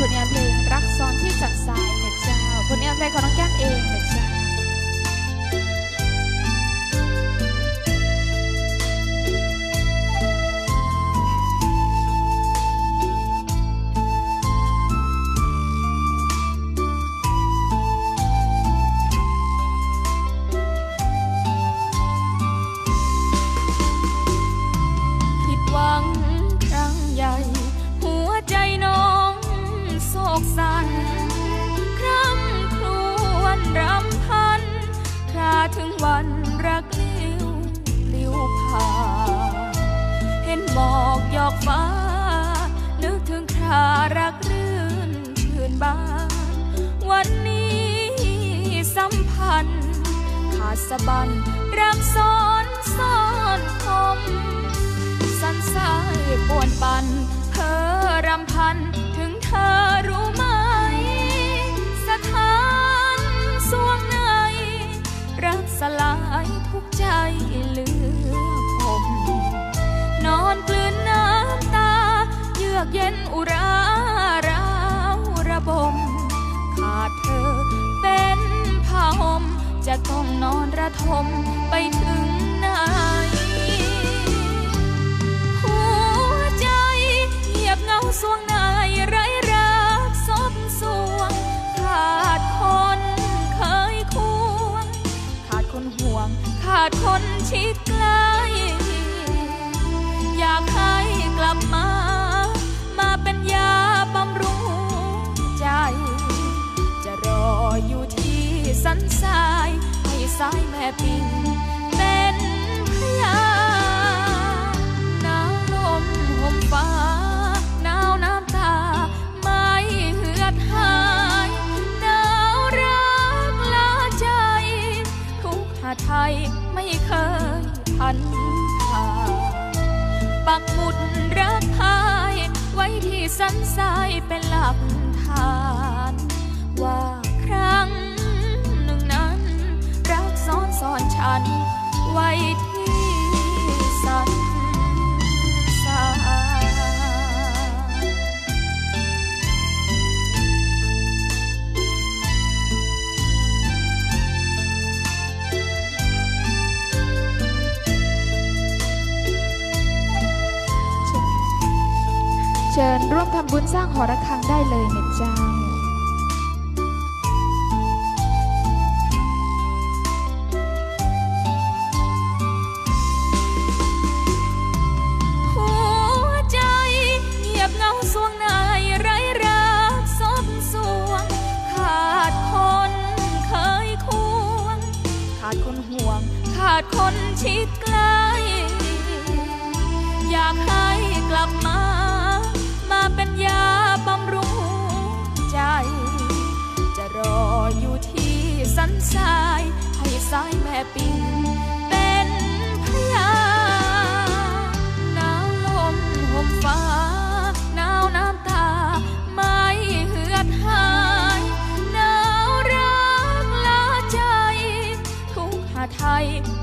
ผลงานเพลงรักซ้อนที่จัดสายเนี่ยเจ้าผลงานเพลงของน้องแก้มเองเนี่ยเจ้า วันรักลิ้วลิ้วผ่านเห็นหมอกหยอกฟ้า นึกถึงครารักรื่นชื่นบาน วันนี้สัมพันธ์ ขาดสะบันรักซ้อนซ่อนคมสันสายปวนปัน ลายทุกใจเหลือผมนอนกลืนน้ำตา เยือกเย็นอุราราวระบม ขาดเธอเป็นผ้าห่มจะต้องนอนระทมไป ดคนชิดใกล้อยากให้กลับมา มาเป็นยาบำรุงใจ จะรออยู่ที่สันทรายให้สายแม่ปิง สันทรายเป็นหลักฐาน ว่าครั้งหนึ่งนั้น รักซ้อนซ้อนฉัน ไว้ที่สัน เชิญร่วมทำบุญสร้างหอระฆังได้เลยนะเจ้าหัวใจเงียบเหงาสวงในไร้รักซบสวงขาดคนเคยควงขาดคนห่วงขาดคนชิดใกล้ อยากให้กลับมามา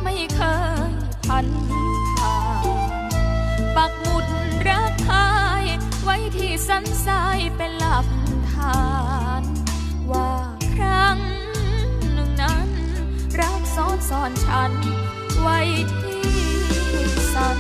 ไม่เคยพันผ่านปักหมุดรักทายไว้ที่สันทรายเป็นหลักฐาน ว่าครั้งหนึ่งนั้น รักซ้อนซ้อนฉัน ไว้ที่สัน